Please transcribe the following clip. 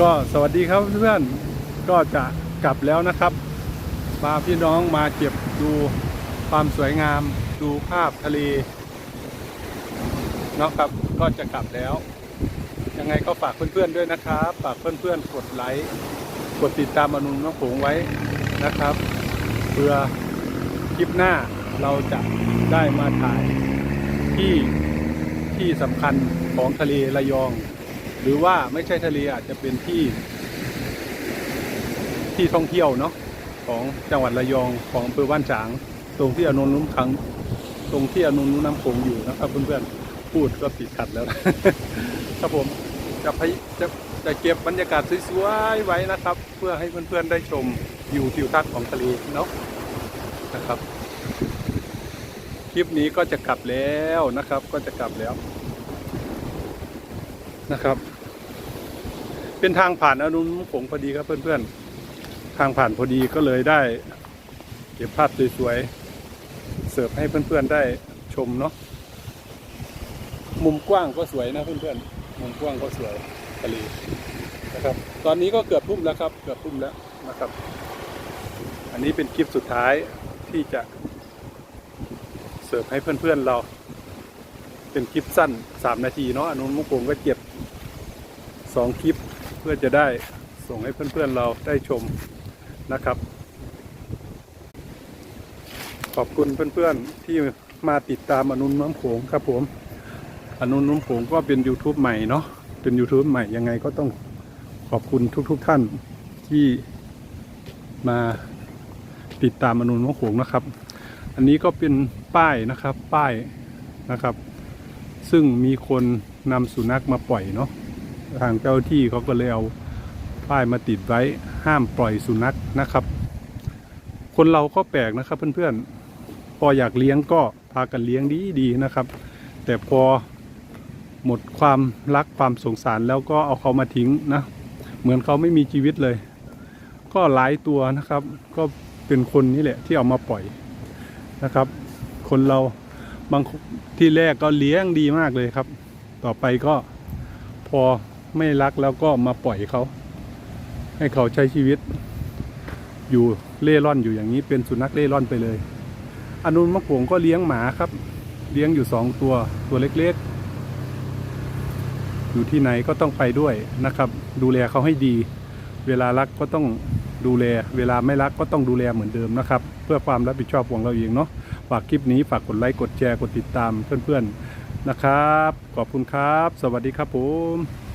ก็สวัสดีครับเพื่อนก็จะกลับแล้วนะครับพาพี่น้องมาเก็บดูความสวยงาม ดูภาพทะเลเนาะครับก็จะกลับแล้ว ยังไงก็ฝากเพื่อนๆด้วยนะครับฝากเพื่อนๆกดไลค์กดติดตามอนุน้องผงไว้นะครับเพื่อคลิปหน้าเราจะได้มาถ่ายที่ที่สำคัญของทะเลระยอง หรือว่าไม่ใช่ทะเลอาจจะเป็นที่ ที่ท่องเที่ยวเนาะของจังหวัดระยองของอำเภอบ้านฉาง ตรงที่อนุนุ่มขังตรงที่อนุนุ่มน้ำโขงอยู่นะครับเพื่อนๆพูดก็ติดขัดแล้วครับผมจะพยจะจะเก็บบรรยากาศสวยๆไว้นะครับ เพื่อให้เพื่อนๆได้ชมวิวทิวทัศน์ของทะเลเนาะนะครับคลิปนี้ก็จะกลับแล้วนะครับ ก็จะกลับแล้วนะครับ เป็นทางผ่านอนุมขงพอดีครับเพื่อนๆ ทางผ่านพอดีก็เลยได้ เก็บภาพสวยๆ เสิร์ฟให้เพื่อนๆได้ชมเนาะ มุมกว้างก็สวยนะเพื่อนๆ มุมกว้างก็สวยทะเลนะครับ ตอนนี้ก็เกือบทุ่มแล้วครับ เกือบทุ่มแล้วนะครับ อันนี้เป็นคลิปสุดท้ายที่จะเสิร์ฟให้เพื่อนๆเราเป็นคลิปสั้นสามนาทีเนาะอนุมุกผมก็เก็บสองคลิป พื่อจะได้ส่งให้เพื่อนๆเราได้ชมนะครับ ขอบคุณเพื่อนๆที่มาติดตามอนุน้ำโขงครับผมอนุน้ำโขงก็เป็น YouTube ใหม่เนาะเป็น YouTube ใหม่ยังไงก็ต้องขอบคุณทุกๆทท่านที่มาติดตามอนุน้ำโขงนะครับ อันนี้ก็เป็นป้ายนะครับป้ายนะครับ ซึ่งมีคนนำสุนัขมาปล่อยเนาะ ทางเจ้าที่เขาก็เลยเอาป้ายมาติดไว้ห้ามปล่อยสุนัขนะครับ คนเราก็แปลกนะครับเพื่อนๆ พออยากเลี้ยงก็พากันเลี้ยงดีดีๆนะครับ แต่พอหมดความรักความสงสารแล้วก็เอาเขามาทิ้งนะ เหมือนเขาไม่มีชีวิตเลย ก็หลายตัวนะครับ ก็เป็นคนนี่แหละที่เอามาปล่อยนะครับ คนเราบางที่แรกก็เลี้ยงดีมากเลยครับ ต่อไปก็พอ ไม่รักแล้วก็มาปล่อยเขา ให้เขาใช้ชีวิต อยู่เล่ร่อนอยู่อย่างนี้เป็นสุนัขเล่ร่อนไปเลย อนุนมะขวงก็เลี้ยงหมาครับ เลี้ยงอยู่สองตัวตัวเล็กๆ อยู่ที่ไหนก็ต้องไปด้วยนะครับ ดูแลเขาให้ดี เวลารักก็ต้องดูแล เวลาไม่รักก็ต้องดูแลเหมือนเดิมนะครับ เพื่อความรับผิดชอบของเราเองเนาะฝากคลิปนี้ฝากกดไลค์กดแชร์กดติดตามเพื่อนๆนะครับ ขอบคุณครับ สวัสดีครับผม